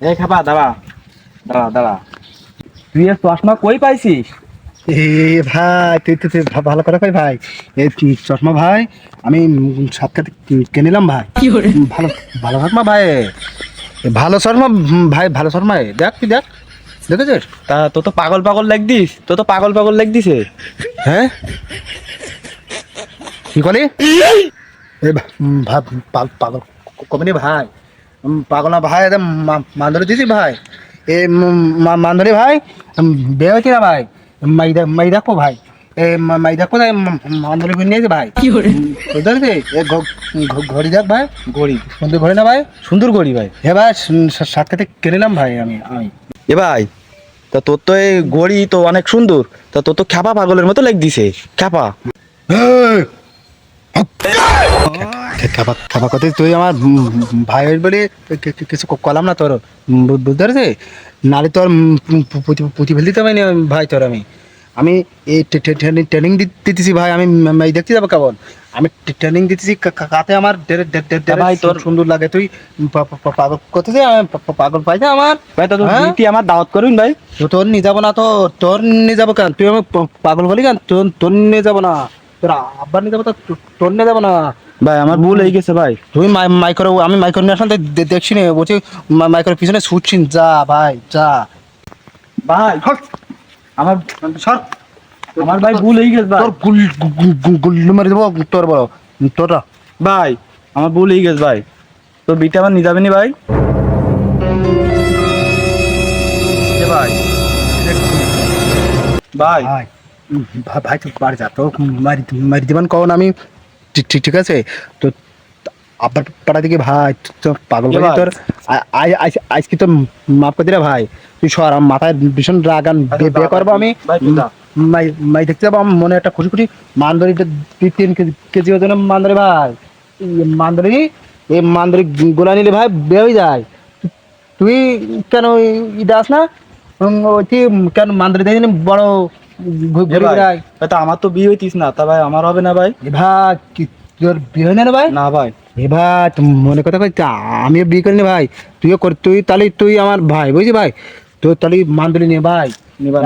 এই খাপা দাঁড়া। দাঁড়া দাঁড়া। তুই এর চশমা কই পাইছিস? এ ভাই তুই তুই তুই ভা- ভালো করে কই ভাই? এই চশমা ভাই আমি সাতটাতে কিনে নিলাম ভাই। ভালো ভালো চশমা ভাই। এ ভালো চশমা ভাই ভালো চশমা এ। দেখ তুই দেখ। দেখেছিস? তা তো তো পাগল পাগল লাগ দিস তো তো পাগল পাগল লাগ দিছে হ্যাঁ? কি কলি এ ভা- উম, ভা- পাগল কমনি ভাই? পাগল ভাই একদম মান্দরে দিছি ভাই। এ মান্দরে ভাই বিয়ে হয়েছে না ভাই? মাই দেখ মাই দেখো ভাই। এ মা- মাই দেখো না মান্দরে ঘুরে নিয়েছে ভাই? বুঝতে পেরেছি? এ ঘড়ি দেখ ভাই। গড়ি সুন্দর ঘড়ি না ভাই? সুন্দর গড়ি ভাই। ভাই সাত কাতে কিনে নিলাম ভাই আমি আমি। এ ভাই তা তোর তো এই গড়ি তো অনেক সুন্দর। তা তোর তো খ্যাপা পাগলের মতো লাগ দিছে খ্যাপা। এই! খাবা খাবা কথা তুই আমার ভাইয়ের বলে কিছু কলাম না তোর বুঝতে পারছিস নালে তোর পুঁতি- ফেলতে দিতে পারিনি ভাই তোর আমি। আমি এই ট্রেনিং দিতেছি ভাই আমি দেখতে যাব কেমন? আমি ট্রেনিং দিতেছি কাতে আমার ভাই, তোর- সুন্দর লাগে। তুই পাগল করতেছিস আমি পা- পা- পাগল আমার। ভাই তোর হ্যাঁ? তুই আমার দাওয়াত করুন ভাই। তোর নিয়ে যাব না তো তোর নিয়ে যাব কেন? তুই আমি পাগল বলি কেন? তোর তোর নিয়ে যাব না। তোর আব্বার নিয়ে যাব তো- তোর নিয়ে যাব না। ভাই আমার ভুল হয়ে গেছে ভাই। তুই মাই- মাইক্রো আমি মাইক্রো নিয়ে আসলাম দেখছি না বলছি মা- মাইক্রোর পিছনে ছুটছিন যা ভাই যা। ভাই আমার সর। আমার ভাই ভুল হয়ে গেছে ভাই। তোর গুল গু- গু- গুল্লু মেরে দেবো তোর বড় তোরা ভাই আমার ভুল হয়ে গেছে ভাই। তো বিটা আমার নিয়ে যাবে নি ভাই? ভাই ভাই। ভাই তুই বাড়ি যা তো মারি মারি দিবান কখন আমি। ঠিক ঠিক ঠিক আছে? তো আব্বার পাড়া দিকে ভাই তো পাগল ভাই। তোর। আ- আই- আই- আজকে তো মাফ করে দিলে ভাই। তুই সর আমার মাথায় ভীষণ রাগান বিয়ে করব আমি। মাই দেখতে যাব আমার মনে একটা খুশি খুশি মান্দরিটা দুই তিন কেজি ওজন মান্দরি ভাই। মান্দরি এই মান্দরি গোলা নিলে ভাই বিয়ে হয়ে যায়। তুই কেন ইটা আস না? তুই কেন মান্দরি দেখি বড় ভাই, ভাই, আমার তো বিয়ে হইতিস না তা ভাই আমার হবে না ভাই। ভাই তোর বিয়ে হয় না ভাই? না ভাই। এ ভাই মনে কথা কই আমিও বিয়ে করিনি ভাই। তুইও কর তুই তাহলে তুই আমার ভাই বুঝলি ভাই? তো তাহলে মান্দরি নিয়ে ভাই।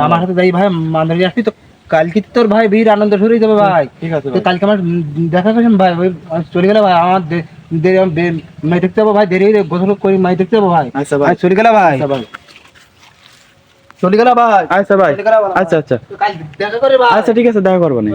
আমার ভাই। সাথে যাই ভাই মান্দরি আসবি তো। কালকে তোর ভাই বীর আনন্দ শুরু হয়ে যাবে ভাই। ঠিক আছে কালকে আমার দেখা করছেন ভাই ওই চলে গেলে ভাই আমার দেরি আমি মাই দেখতে যাব ভাই দেরি হয়ে গোসল করি মাই দেখতে যাব ভাই। আচ্ছা ভাই। চলে গেলে ভাই। আচ্ছা ভাই। চলে গেল ভাই। আচ্ছা ভাই। আচ্ছা আচ্ছা। দেখা করে আচ্ছা ঠিক আছে দেখা করব না।